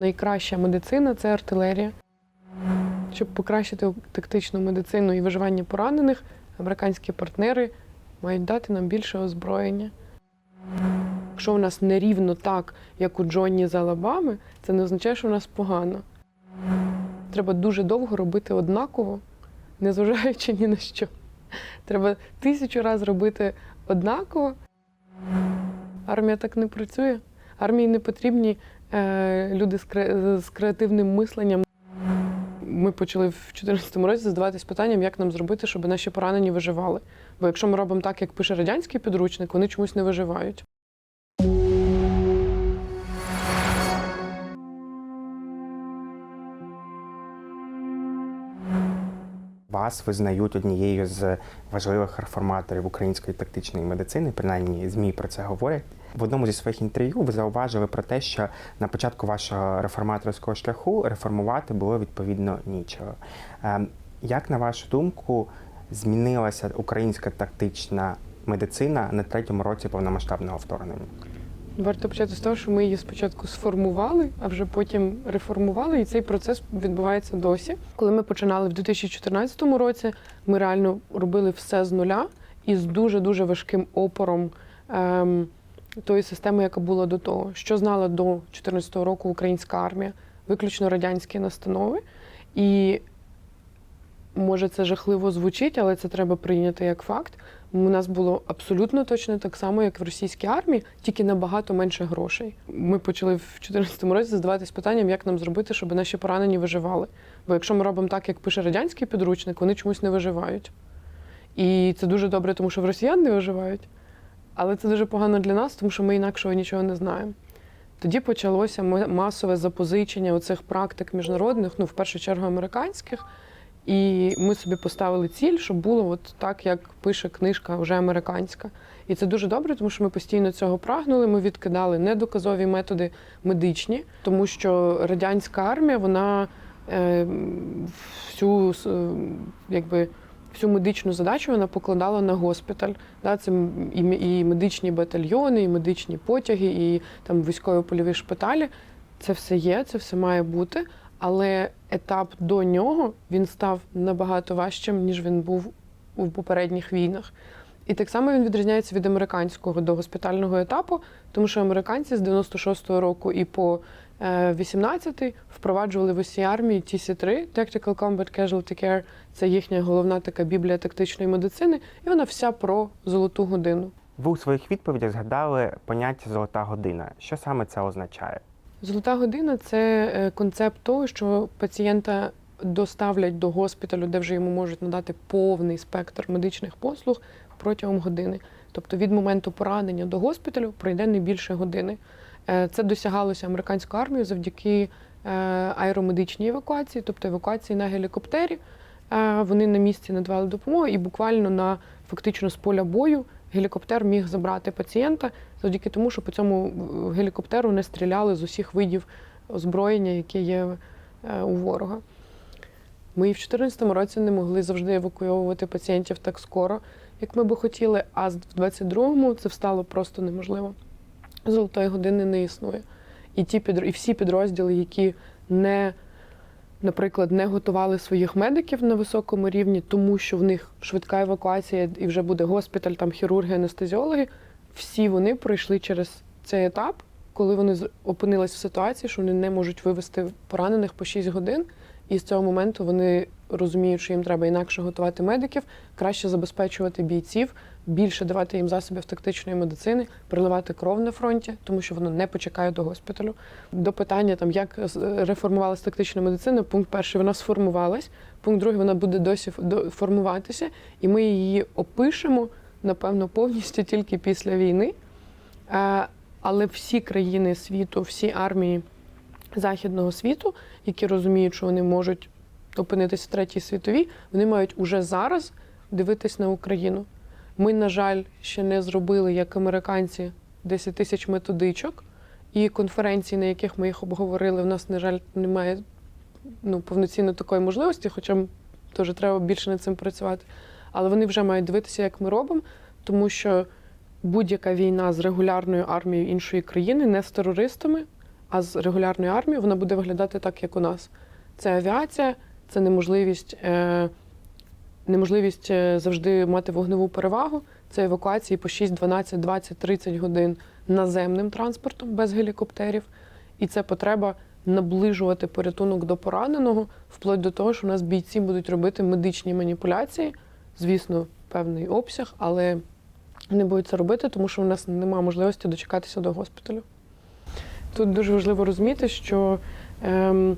Найкраща медицина це артилерія. Щоб покращити тактичну медицину і виживання поранених, американські партнери мають дати нам більше озброєння. Якщо в нас не рівно так, як у Джонні з Алабами, це не означає, що в нас погано. Треба дуже довго робити однаково, незважаючи ні на що. Треба тисячу разів робити однаково. Армія так не працює. Армії не потрібні люди з, кре- з креативним мисленням. Ми почали в 2014 році задаватись питанням, як нам зробити, щоб наші поранені виживали. Бо якщо ми робимо так, як пише радянський підручник, вони чомусь не виживають. Вас визнають однією з важливих реформаторів української тактичної медицини, принаймні ЗМІ про це говорять. В одному зі своїх інтерв'ю ви зауважили про те, що на початку вашого реформаторського шляху реформувати було відповідно нічого. Ем, Як на вашу думку змінилася українська тактична медицина на третьому році повномасштабного вторгнення? Варто почати з того, що ми її спочатку сформували, а вже потім реформували, і цей процес відбувається досі. Коли ми починали в 2014 році, ми реально робили все з нуля і з дуже дуже важким опором ем, тої системи, яка була до того. Що знала до 2014 року українська армія, виключно радянські настанови. І може це жахливо звучить, але це треба прийняти як факт. У нас було абсолютно точно так само, як в російській армії, тільки набагато менше грошей. Ми почали в 2014 році задаватись питанням, як нам зробити, щоб наші поранені виживали. Бо якщо ми робимо так, як пише радянський підручник, вони чомусь не виживають. І це дуже добре, тому що в росіян не виживають. Але це дуже погано для нас, тому що ми інакшого нічого не знаємо. Тоді почалося ма- масове запозичення оцих практик міжнародних, ну в першу чергу американських. І ми собі поставили ціль, щоб було от так, як пише книжка вже американська. І це дуже добре, тому що ми постійно цього прагнули. Ми відкидали недоказові методи медичні, тому що радянська армія вона е, всю е, якби. Всю медичну задачу вона покладала на госпіталь. Да, це і, медичні батальйони, і медичні потяги, і там військово-польові шпиталі. Це все є, це все має бути. Але етап до нього він став набагато важчим, ніж він був у попередніх війнах. І так само він відрізняється від американського до госпітального етапу, тому що американці з 96-го року і по е, 18-й впроваджували в усій армії TC3, Tactical Combat Casualty Care, це їхня головна така біблія тактичної медицини, і вона вся про золоту годину. Ви у своїх відповідях згадали поняття золота година. Що саме це означає? Золота година це е, концепт того, що пацієнта доставлять до госпіталю, де вже йому можуть надати повний спектр медичних послуг протягом години. Тобто від моменту поранення до госпіталю пройде не більше години. Е, Це досягалося американською армією завдяки е, аеромедичній евакуації, тобто евакуації на гелікоптері. Вони на місці надавали допомогу, і буквально на фактично з поля бою гелікоптер міг забрати пацієнта завдяки тому, що по цьому е, гелікоптеру не стріляли з усіх видів озброєння, яке є е, у ворога. Ми і в 2014 році не могли завжди евакуйовувати пацієнтів так скоро, як ми би хотіли, а в 22-му це стало просто неможливо. Золотої години не існує. І ті підро- і всі підрозділи, які не, наприклад, не готували своїх медиків на високому рівні, тому що в них швидка евакуація і вже буде госпіталь, там хірурги, анестезіологи, всі вони пройшли через цей етап, коли вони опинились в ситуації, що вони не можуть вивести поранених по 6 годин. І з цього моменту вони розуміють, що їм треба інакше готувати медиків, краще забезпечувати бійців, більше давати їм засобів тактичної медицини, приливати кров на фронті, тому що воно не почекає до госпіталю. До питання, там як з- реформувалась тактична медицина, пункт перший вона сформувалась, пункт другий вона буде досі до- формуватися, і ми її опишемо, напевно, повністю тільки після війни. Е, Але всі країни світу, всі армії західного світу, які розуміють, що вони можуть опинитися в третій світовій, вони мають уже зараз дивитись на Україну. Ми, на жаль, ще не зробили, як американці, 10 тисяч методичок і конференцій, на яких ми їх обговорили. У нас, на жаль, немає ну, повноцінно такої можливості, хоча теж треба більше над цим працювати. Але вони вже мають дивитися, як ми робимо, тому що будь-яка війна з регулярною армією іншої країни, не з терористами, А з регулярною армією вона буде виглядати так, як у нас. Це авіація, це неможливість, е, неможливість е, завжди мати вогневу перевагу. Це евакуації по 6, 12, 20, 30 годин наземним транспортом без гелікоптерів. І це потреба наближувати порятунок до пораненого, вплоть до того, що у нас бійці будуть робити медичні маніпуляції, звісно, певний обсяг, але вони будуть це робити, тому що у нас немає можливості дочекатися до госпіталю. Тут дуже важливо розуміти, що ем,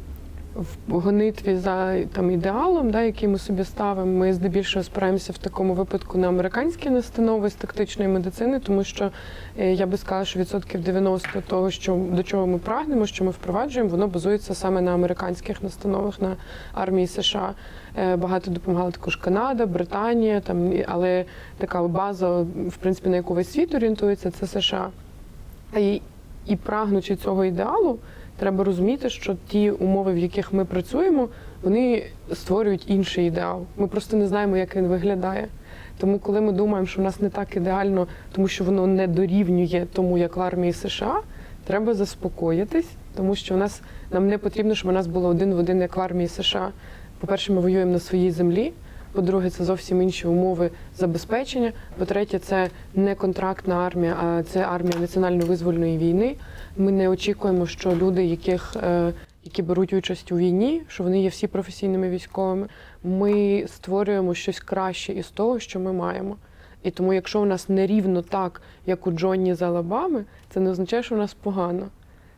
в гонитві за там, ідеалом, да, який ми собі ставимо, ми здебільшого спираємося в такому випадку на американські настанови з тактичної медицини, тому що е, я би сказала, що відсотків 90 того, що до чого ми прагнемо, що ми впроваджуємо, воно базується саме на американських настановах на армії США. Е, Багато допомагала також Канада, Британія, там, але така база, в принципі, на яку весь світ орієнтується, це США. І, і прагнучи цього ідеалу, треба розуміти, що ті умови, в яких ми працюємо, вони створюють інший ідеал. Ми просто не знаємо, як він виглядає. Тому, коли ми думаємо, що в нас не так ідеально, тому що воно не дорівнює тому, як в армії США, треба заспокоїтись, тому що у нас нам не потрібно, щоб у нас було один в один, як в армії США. По-перше, ми воюємо на своїй землі. По-друге, це зовсім інші умови забезпечення. По-третє, це не контрактна армія, а це армія національно-визвольної війни. Ми не очікуємо, що люди, яких, е, які беруть участь у війні, що вони є всі професійними військовими. Ми створюємо щось краще із того, що ми маємо. І тому, якщо у нас не рівно так, як у Джонні з Алабами, це не означає, що у нас погано.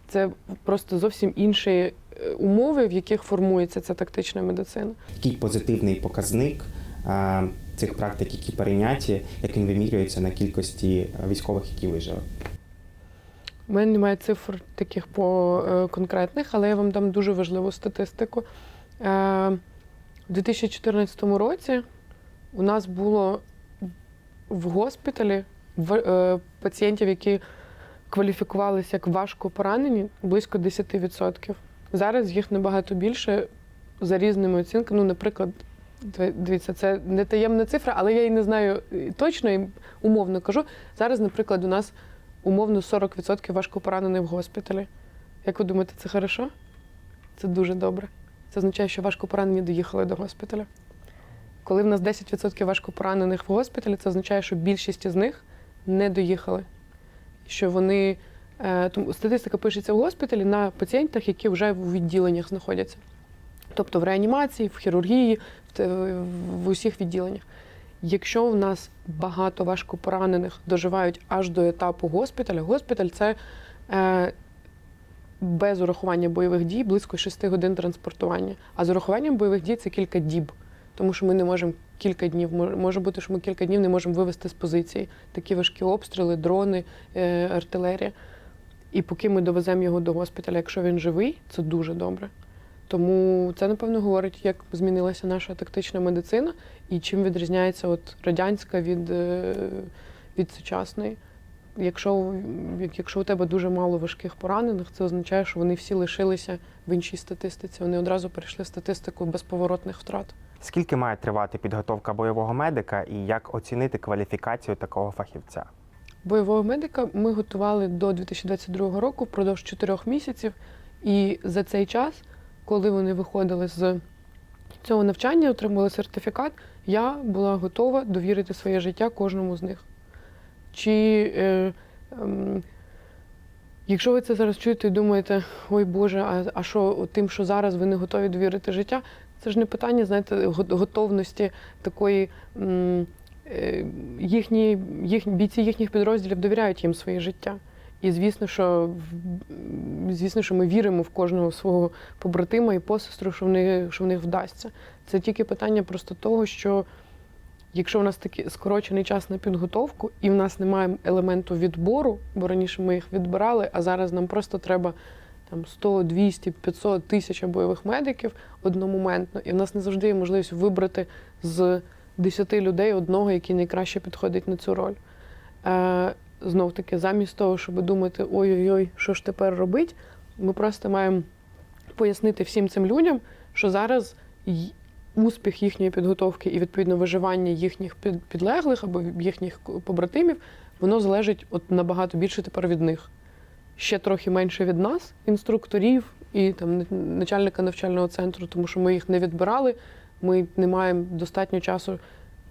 Це просто зовсім інші е, умови, в яких формується ця тактична медицина. Який позитивний показник е, цих практик, які перейняті, як він вимірюється на кількості військових, які вижили? У мене немає цифр таких по е, конкретних, але я вам дам дуже важливу статистику. Е, у 2014 році у нас було в госпіталі е, пацієнтів, які кваліфікувалися як важко поранені, близько 10%. Зараз їх набагато більше за різними оцінками. Ну, наприклад, дивіться, це не таємна цифра, але я її не знаю точно і умовно кажу. Зараз, наприклад, у нас умовно 40% важко поранених в госпіталі. Як ви думаєте, це хорошо? Це дуже добре. Це означає, що важко поранені доїхали до госпіталя. Коли в нас 10% важко поранених в госпіталі, це означає, що більшість із них не доїхали. Що вони е, тому статистика пишеться в госпіталі на пацієнтах, які вже в відділеннях знаходяться. Тобто в реанімації, в хірургії, в усіх відділеннях. Якщо в нас багато важко поранених доживають аж до етапу госпіталя, госпіталь це е, без урахування бойових дій близько 6 годин транспортування. А з урахуванням бойових дій це кілька діб. Тому що ми не можемо кілька днів, мож- може бути, що ми кілька днів не можемо вивести з позиції такі важкі обстріли, дрони, е, артилерія. І поки ми довеземо його до госпіталя, якщо він живий, це дуже добре. Тому це, напевно, говорить, як змінилася наша тактична медицина і чим відрізняється от радянська від, е, від сучасної. Якщо, якщо у тебе дуже мало важких поранених, це означає, що вони всі лишилися в іншій статистиці. Вони одразу перейшли в статистику безповоротних втрат. Скільки має тривати підготовка бойового медика і як оцінити кваліфікацію такого фахівця? Бойового медика ми готували до 2022 року впродовж чотирьох місяців. І за цей час, коли вони виходили з цього навчання, отримали сертифікат, я була готова довірити своє життя кожному з них. Чи е, ем, якщо ви це зараз чуєте і думаєте, ой Боже, а, а що тим, що зараз ви не готові довірити життя, це ж не питання, знаєте, готовності такої. е, Їхні, їхні бійці їхніх підрозділів довіряють їм своє життя. І звісно, що звісно, що ми віримо в кожного свого побратима і посестру, що в них, що в них вдасться. Це тільки питання просто того, що якщо в нас такий скорочений час на підготовку, і в нас немає елементу відбору, бо раніше ми їх відбирали, а зараз нам просто треба там 100, 200, 500 тисяч бойових медиків одномоментно, і в нас не завжди є можливість вибрати з 10 людей одного, який найкраще підходить на цю роль. Знов таки, замість того, щоб думати, ой-ой-ой, що ж тепер робить, ми просто маємо пояснити всім цим людям, що зараз успіх їхньої підготовки і відповідно виживання їхніх під- підлеглих або їхніх побратимів, воно залежить от набагато більше тепер від них. ще трохи менше від нас, інструкторів і там начальника навчального центру, тому що ми їх не відбирали. Ми не маємо достатньо часу.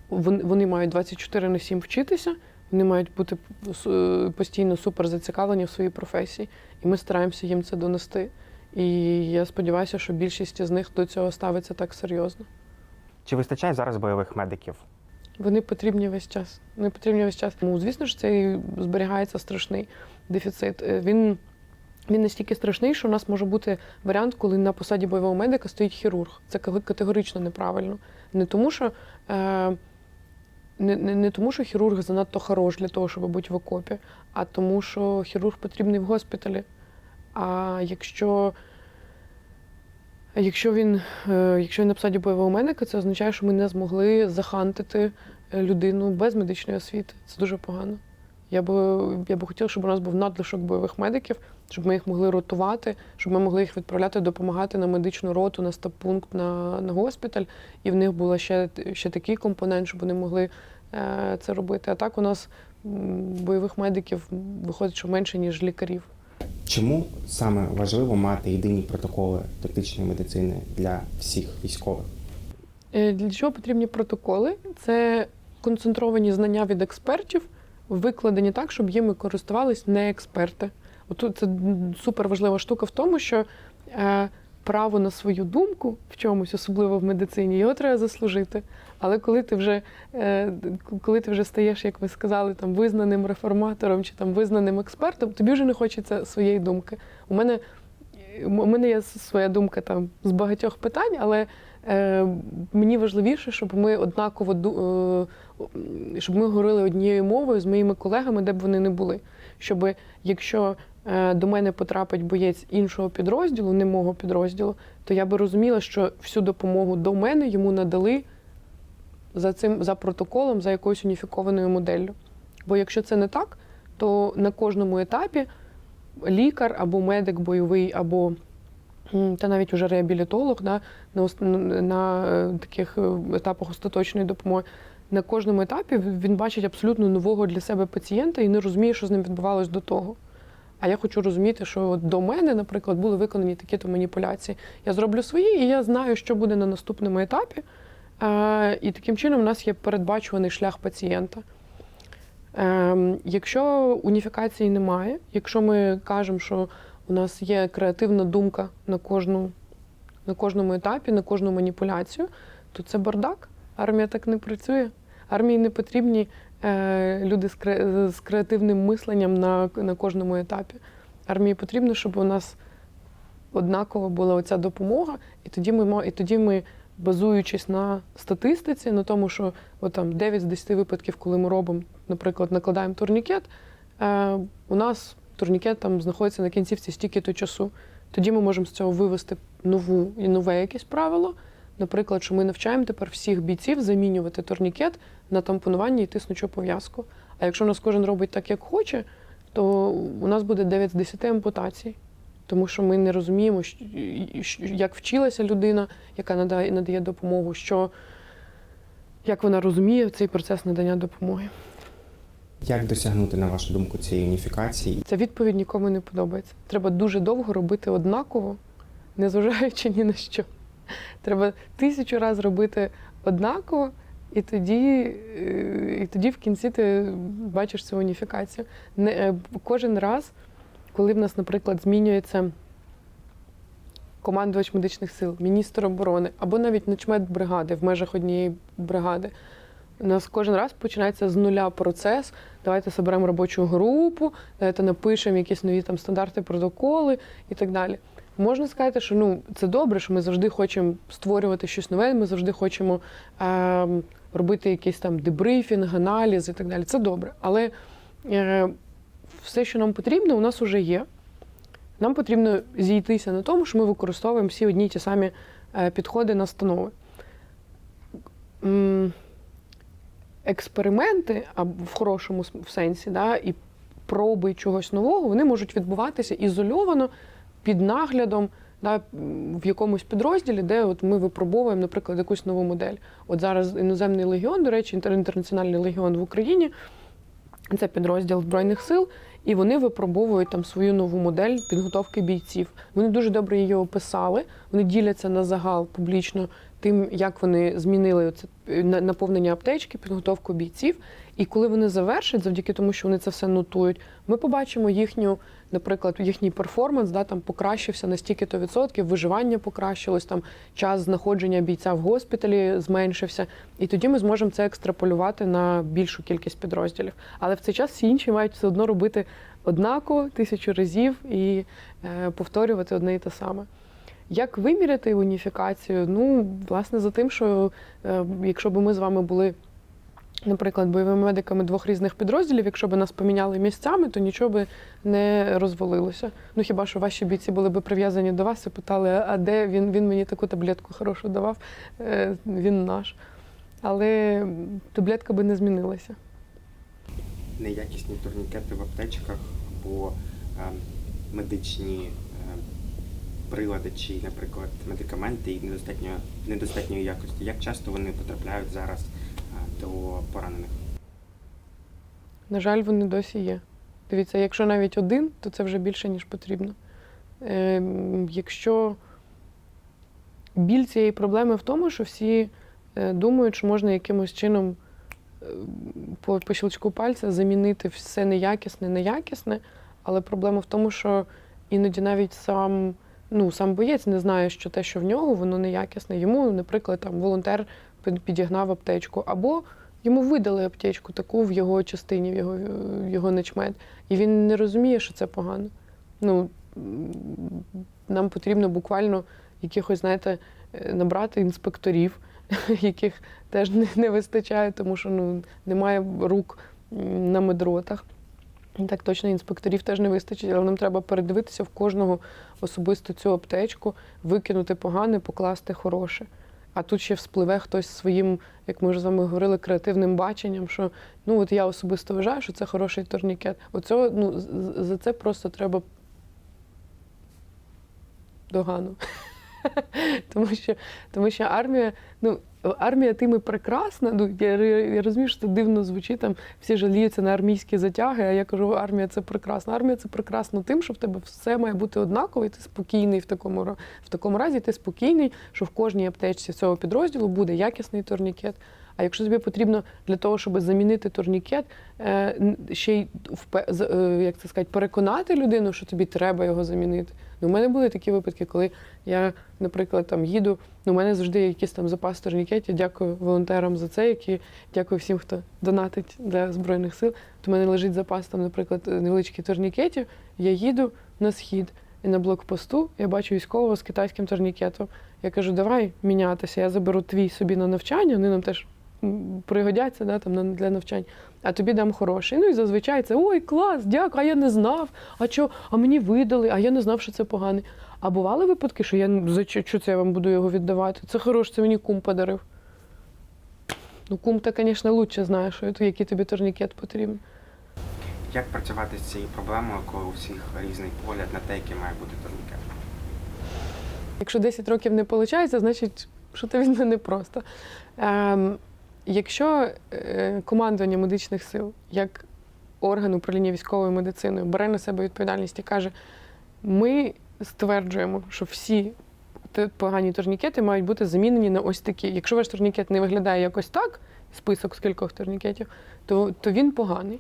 Вони мають 24 на 7 вчитися, вони мають бути постійно супер зацікавлені в своїй професії, і ми стараємося їм це донести. І я сподіваюся, що більшість з них до цього ставиться так серйозно. Чи вистачає зараз бойових медиків? Вони потрібні весь час. Вони потрібні весь час. Ну, звісно ж, це зберігається страшний дефіцит. Е, Він, він настільки страшний, що у нас може бути варіант, коли на посаді бойового медика стоїть хірург. Це категорично неправильно. Не тому, що. Е, не, не, не тому, що хірург занадто хорош для того, щоб бути в окопі, а тому, що хірург потрібний в госпіталі. А якщо, якщо, він, е, якщо він на посаді бойового медика, це означає, що ми не змогли захантити е, людину без медичної освіти. Це дуже погано. Я би, я би хотіла, щоб у нас був надлишок бойових медиків, щоб ми їх могли ротувати, щоб ми могли їх відправляти допомагати на медичну роту, на стаб-пункт, на, на госпіталь. І в них був ще, ще такий компонент, щоб вони могли е, це робити. А так у нас бойових медиків виходить, що менше, ніж лікарів. Чому саме важливо мати єдині протоколи тактичної медицини для всіх військових? Е, Для чого потрібні протоколи? Це концентровані знання від експертів, викладені так, щоб їми користувались не експерти. Отут це супер важлива штука в тому, що е, право на свою думку в чомусь, особливо в медицині, його треба заслужити. Але коли ти вже, е, коли ти вже стаєш, як ви сказали, там визнаним реформатором чи там визнаним експертом, тобі вже не хочеться своєї думки. У мене, у мене є своя думка там з багатьох питань, але е, мені важливіше, щоб ми однаково е, щоб ми говорили однією мовою з моїми колегами, де б вони не були. Щоб якщо до мене потрапить боєць іншого підрозділу, не мого підрозділу, то я би розуміла, що всю допомогу до мене йому надали за цим за протоколом, за якоюсь уніфікованою моделлю. Бо якщо це не так, то на кожному етапі лікар або медик бойовий, або та навіть уже реабілітолог да, на, на е, таких е, етапах остаточної допомоги. На кожному етапі він бачить абсолютно нового для себе пацієнта і не розуміє, що з ним відбувалось до того. А я хочу розуміти, що до мене, наприклад, були виконані такі-то маніпуляції. Я зроблю свої, і я знаю, що буде на наступному етапі. Е, і таким чином у нас є передбачуваний шлях пацієнта. Ем, якщо уніфікації немає, якщо ми кажемо, що у нас є креативна думка на, кожну, на кожному етапі, на кожну маніпуляцію, то це бардак. Армія так не працює. Армії не потрібні люди з, кре, з креативним мисленням на, на кожному етапі. Армії потрібно, щоб у нас однаково була оця допомога, і тоді ми, і тоді ми базуючись на статистиці, на тому, що от там 9 з 10 випадків, коли ми робимо, наприклад, накладаємо турнікет, е, у нас турнікет там знаходиться на кінцівці стільки-то часу. Тоді ми можемо з цього вивести нову і нове якесь правило. Наприклад, що ми навчаємо тепер всіх бійців замінювати турнікет на тампонування і тиснучу пов'язку. А якщо у нас кожен робить так, як хоче, то у нас буде 9 з 10 ампутацій. Тому що ми не розуміємо, як вчилася людина, яка надає, надає допомогу, що, як вона розуміє цей процес надання допомоги. Як досягнути, на вашу думку, цієї уніфікації? Ця відповідь нікому не подобається. Треба дуже довго робити однаково, незважаючи ні на що. Треба тисячу разів робити однаково, і тоді, і тоді в кінці ти бачиш цю уніфікацію. Не, е, кожен раз, коли в нас, наприклад, змінюється командувач медичних сил, міністр оборони або навіть начмет бригади в межах однієї бригади. У нас кожен раз починається з нуля процес. Давайте соберемо робочу групу, давайте напишемо якісь нові там стандарти, протоколи і так далі. Можна сказати, що ну це добре, що ми завжди хочемо створювати щось нове, ми завжди хочемо е, робити якийсь там дебрифінг, аналіз і так далі. Це добре. Але е, все, що нам потрібно, у нас вже є. Нам потрібно зійтися на тому, що ми використовуємо всі одні й ті самі е, підходи, настанови. Експерименти, а в хорошому сенсі, да, і проби чогось нового, вони можуть відбуватися ізольовано під наглядом да, в якомусь підрозділі, де от ми випробовуємо, наприклад, якусь нову модель. От зараз іноземний легіон, до речі, інтер- інтернаціональний легіон в Україні. Це підрозділ Збройних сил, і вони випробовують там свою нову модель підготовки бійців. Вони дуже добре її описали. Вони діляться на загал публічно тим, як вони змінили оце е, наповнення аптечки, підготовку бійців. І коли вони завершать, завдяки тому, що вони це все нотують, ми побачимо їхню, наприклад, їхній перформанс, да, там покращився на стільки-то відсотків, виживання покращилось, там час знаходження бійця в госпіталі зменшився. І тоді ми зможемо це екстраполювати на більшу кількість підрозділів. Але в цей час всі інші мають все одно робити однаково тисячу разів і е, повторювати одне і те саме. Як виміряти уніфікацію? Ну, власне, за тим, що е, якщо б ми з вами були, наприклад, бойовими медиками двох різних підрозділів, якщо б нас поміняли місцями, то нічого би не розвалилося. Ну хіба що ваші бійці були б прив'язані до вас і питали, а де він, він мені таку таблетку хорошу давав, Е, він наш. Але таблетка би не змінилася. Неякісні турнікети в аптечках або е, медичні е, прилади чи, наприклад, медикаменти і недостатньо, недостатньої якості. Як часто вони потрапляють зараз до поранених? На жаль, вони досі є. Дивіться, якщо навіть один, то це вже більше, ніж потрібно. Е, якщо біль цієї проблеми в тому, що всі е, думають, що можна якимось чином е, по, по щелчку пальця замінити все неякісне, неякісне, але проблема в тому, що іноді навіть сам, ну, сам боєць не знає, що те, що в нього, воно неякісне. Йому, наприклад, там волонтер під- підігнав аптечку, або йому видали аптечку таку в його частині, в його, в його начмет. І він не розуміє, що це погано. Ну, нам потрібно буквально якихось, знаєте, е, набрати інспекторів, яких теж не, не вистачає, тому що ну, немає рук на медротах. Так точно інспекторів теж не вистачить, але нам треба передивитися в кожного особисто цю аптечку, викинути погане, покласти хороше. А тут ще вспливе хтось своїм, як ми вже з вами говорили, креативним баченням, що ну от я особисто вважаю, що це хороший турнікет. Оцього, ну, за це просто треба догану. тому, що, тому що армія, ну, армія тим і прекрасна. Ну, я, я розумію, що це дивно звучить, там всі жаліються на армійські затяги, а я кажу, армія це прекрасно. Армія це прекрасно тим, що в тебе все має бути однаково, і ти спокійний в такому, в такому разі, ти спокійний, що в кожній аптечці цього підрозділу буде якісний турнікет. А якщо тобі потрібно для того, щоб замінити турнікет, е, ще й е, як це сказати, переконати людину, що тобі треба його замінити. Ну, у мене були такі випадки, коли я, наприклад, там їду. Ну, у мене завжди є якийсь там запас турнікетів. Дякую волонтерам за це, які дякую всім, хто донатить для збройних сил. То в мене лежить запас там, наприклад, невеличких турнікетів. Я їду на схід. І на блокпосту я бачу військового з китайським турнікетом. Я кажу, давай мінятися, я заберу твій собі на навчання, вони нам теж пригодяться да, там, для навчань, а тобі дам хороший. Ну і зазвичай це ой, клас, дякую, а я не знав. А що, а мені видали, а я не знав, що це поганий. А бували випадки, що я за що, це я вам буду його віддавати? Це хорош, це мені кум подарив. Ну, кум та, звісно, лучше знає, що то, який тобі турнікет потрібен. Як працювати з цією проблемою, коли у всіх різний погляд на те, який має бути турнікет? Якщо 10 років не виходить, значить, що ти від мене просто. Ем, якщо е, командування медичних сил, як орган управління військовою медициною, бере на себе відповідальність і каже, ми стверджуємо, що всі погані турнікети мають бути замінені на ось такі. Якщо ваш турнікет не виглядає якось так, список з кількох турнікетів, то, то він поганий.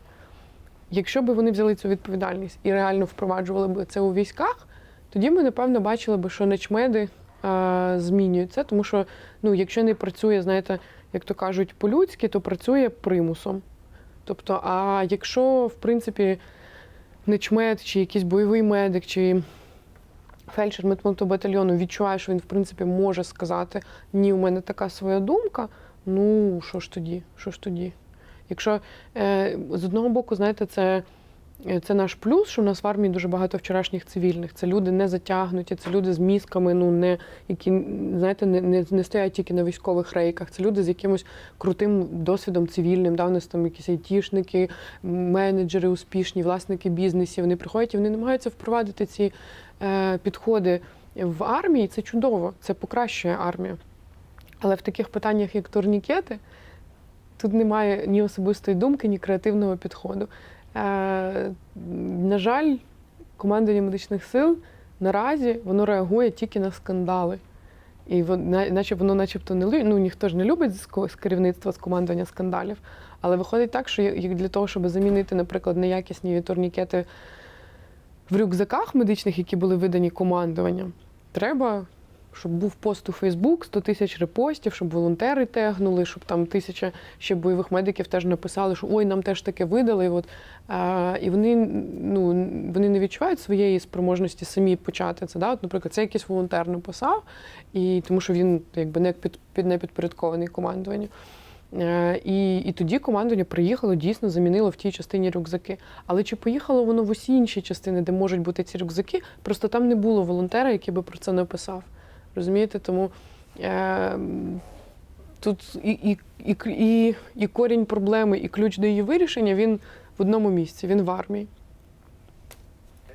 Якщо б вони взяли цю відповідальність і реально впроваджували б це у військах, тоді ми, напевно, бачили б, що нечмеди а, змінюються, тому що ну, якщо не працює, знаєте, як то кажуть, по-людськи, то працює примусом. Тобто, а якщо, в принципі, нечмед чи якийсь бойовий медик, чи фельдшер медпункту батальйону відчуває, що він, в принципі, може сказати, ні, у мене така своя думка, ну що ж тоді? Що ж тоді? Якщо е, з одного боку, знаєте, це, це наш плюс, що в нас в армії дуже багато вчорашніх цивільних. Це люди не затягнуті, це люди з мізками, ну не які знаєте, не, не, не стоять тільки на військових рейках. Це люди з якимось крутим досвідом цивільним. Да, у нас там якісь айтішники, менеджери успішні, власники бізнесів. Вони приходять і вони намагаються впровадити ці е, підходи в армії. Це чудово, це покращує армію. Але в таких питаннях, як турнікети, тут немає ні особистої думки, ні креативного підходу. Е, на жаль, командування медичних сил наразі воно реагує тільки на скандали. І наче воно начебто не ну, ніхто ж не любить з керівництва з командування скандалів. Але виходить так, що як для того, щоб замінити, наприклад, неякісні турнікети в рюкзаках медичних, які були видані командуванням, треба, щоб був пост у Фейсбук, 100 тисяч репостів, щоб волонтери тегнули, щоб там тисяча ще бойових медиків теж написали, що ой, нам теж таке видали. І, от, а, і вони, ну, вони не відчувають своєї спроможності самі почати це. Да? От, наприклад, це якийсь волонтер написав, і, тому що він якби не під, під не підпорядкований командуванню. Е, І, і тоді командування приїхало, дійсно замінило в тій частині рюкзаки. Але чи поїхало воно в усі інші частини, де можуть бути ці рюкзаки? Просто там не було волонтера, який би про це написав. Розумієте? Тому е, тут і, і, і, і, і корінь проблеми, і ключ до її вирішення він в одному місці, він в армії.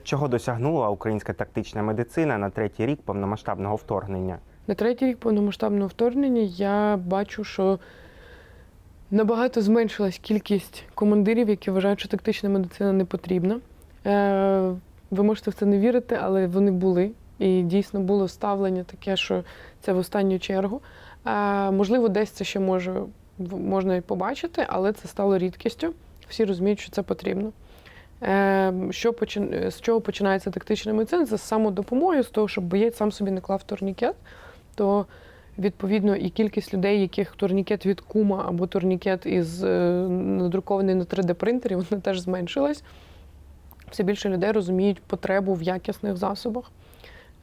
Чого досягнула українська тактична медицина на третій рік повномасштабного вторгнення? На третій рік повномасштабного вторгнення я бачу, що набагато зменшилась кількість командирів, які вважають, що тактична медицина не потрібна. Е, ви можете в це не вірити, але вони були. І дійсно було ставлення таке, що це в останню чергу. Е, можливо, десь це ще може можна і побачити, але це стало рідкістю. Всі розуміють, що це потрібно. Е, що почин... З чого починається тактична медицина? Це з з того, щоб боєць сам собі не клав турнікет, то відповідно і кількість людей, яких турнікет від кума або турнікет із е, надрукований на 3D-принтері, вона теж зменшилась. Все більше людей розуміють потребу в якісних засобах.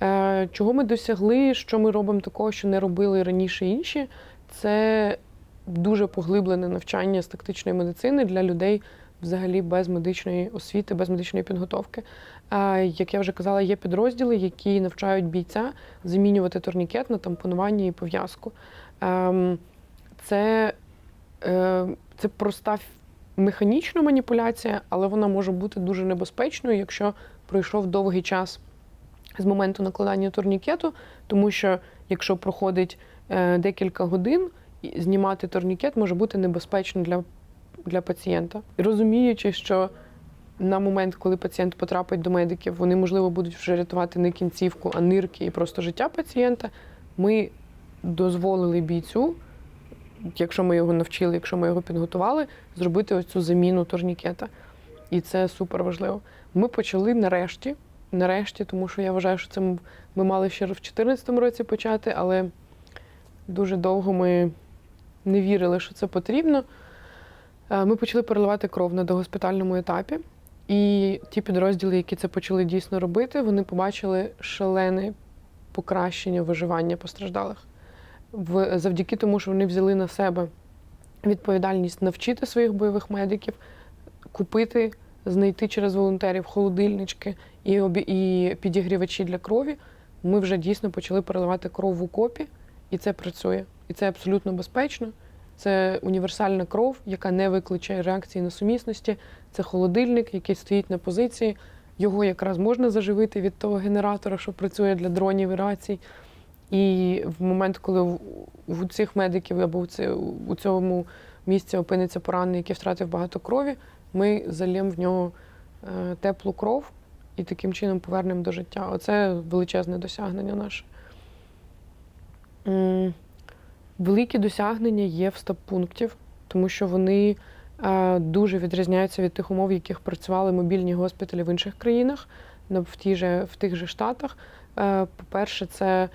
Е, Чого ми досягли, що ми робимо такого, що не робили раніше інші, це дуже поглиблене навчання з тактичної медицини для людей взагалі без медичної освіти, без медичної підготовки. Е, Як я вже казала, є підрозділи, які навчають бійця замінювати турнікет на тампонування і пов'язку. Ем, Це, е, це проста механічна маніпуляція, але вона може бути дуже небезпечною, якщо пройшов довгий час з моменту накладання турнікету, тому що якщо проходить е, декілька годин, знімати турнікет може бути небезпечно для, для пацієнта. Розуміючи, що на момент, коли пацієнт потрапить до медиків, вони, можливо, будуть вже рятувати не кінцівку, а нирки і просто життя пацієнта. Ми дозволили бійцю, якщо ми його навчили, якщо ми його підготували, зробити ось цю заміну турнікета. І це супер важливо. Ми почали нарешті, нарешті, тому що я вважаю, що це ми мали ще в 2014 році почати, але дуже довго ми не вірили, що це потрібно. Е, Ми почали переливати кров на догоспітальному етапі. І ті підрозділи, які це почали дійсно робити, вони побачили шалене покращення виживання постраждалих. В, завдяки тому, що вони взяли на себе відповідальність навчити своїх бойових медиків, купити, знайти через волонтерів холодильнички і, обі, і підігрівачі для крові. Ми вже дійсно почали переливати кров в окопі, і це працює. І це абсолютно безпечно. Це універсальна кров, яка не викличе реакції на сумісності. Це холодильник, який стоїть на позиції. Його якраз можна заживити від того генератора, що працює для дронів і рацій. І в момент, коли у цих медиків або у цьому місці опиниться поранений, який втратив багато крові, ми зальємо в нього е, теплу кров і таким чином повернемо до життя. Оце величезне досягнення наше. Великі досягнення є в стаб-пунктів, тому що вони е, дуже відрізняються від тих умов, в яких працювали мобільні госпіталі в інших країнах, в, тій же, в тих же штатах. Е, По-перше, це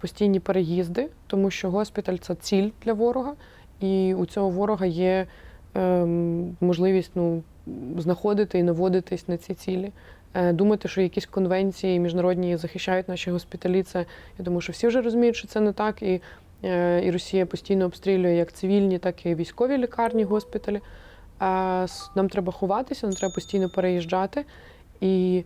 постійні переїзди, тому що госпіталь це ціль для ворога, і у цього ворога є можливість ну, знаходити і наводитись на ці цілі. Е, Думати, що якісь конвенції міжнародні захищають наші госпіталі, це я думаю, що всі вже розуміють, що це не так. І, е, і Росія постійно обстрілює як цивільні, так і військові лікарні, госпіталі. Нам треба ховатися, нам треба постійно переїжджати і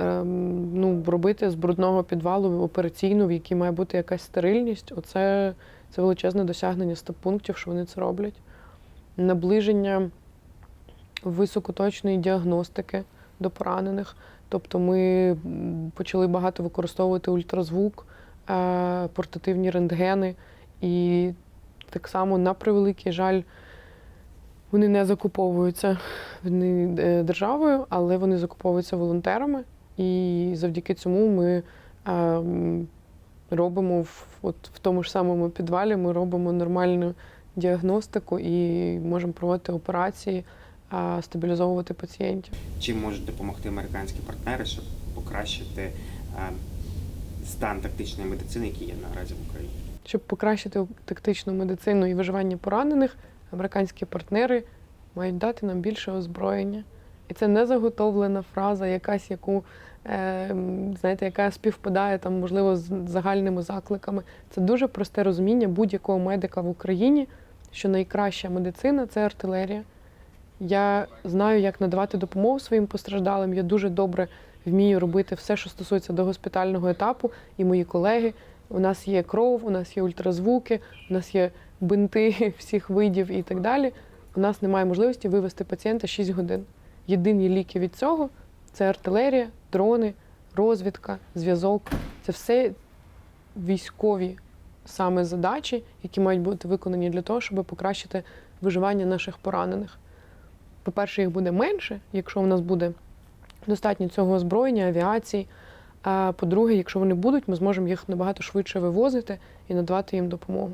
ем, ну, робити з брудного підвалу операційну, в якій має бути якась стерильність. Оце це величезне досягнення стаб-пунктів, що вони це роблять. Наближення високоточної діагностики до поранених. Тобто ми почали багато використовувати ультразвук, е, портативні рентгени. І так само, на превеликий жаль, Вони не закуповуються вони, е, державою, але вони закуповуються волонтерами. І завдяки цьому ми е, робимо от, в тому ж самому підвалі, ми робимо нормальну діагностику і можемо проводити операції, стабілізовувати пацієнтів. Чим можуть допомогти американські партнери, щоб покращити стан тактичної медицини, який є наразі в Україні? Щоб покращити тактичну медицину і виживання поранених, американські партнери мають дати нам більше озброєння. І це не заготовлена фраза, якась, яку е, знаєте, яка співпадає там, можливо, з загальними закликами. Це дуже просте розуміння будь-якого медика в Україні, що найкраща медицина це артилерія. Я знаю, як надавати допомогу своїм постраждалим. Я дуже добре вмію робити все, що стосується до госпітального етапу, і мої колеги. У нас є кров, у нас є ультразвуки, у нас є бинти всіх видів і так далі. У нас немає можливості вивести пацієнта 6 годин. Єдині ліки від цього це артилерія, дрони, розвідка, зв'язок. Це все військові саме задачі, які мають бути виконані для того, щоб покращити виживання наших поранених. По-перше, їх буде менше, якщо в нас буде достатньо цього озброєння, авіації. А по-друге, якщо вони будуть, ми зможемо їх набагато швидше вивозити і надавати їм допомогу.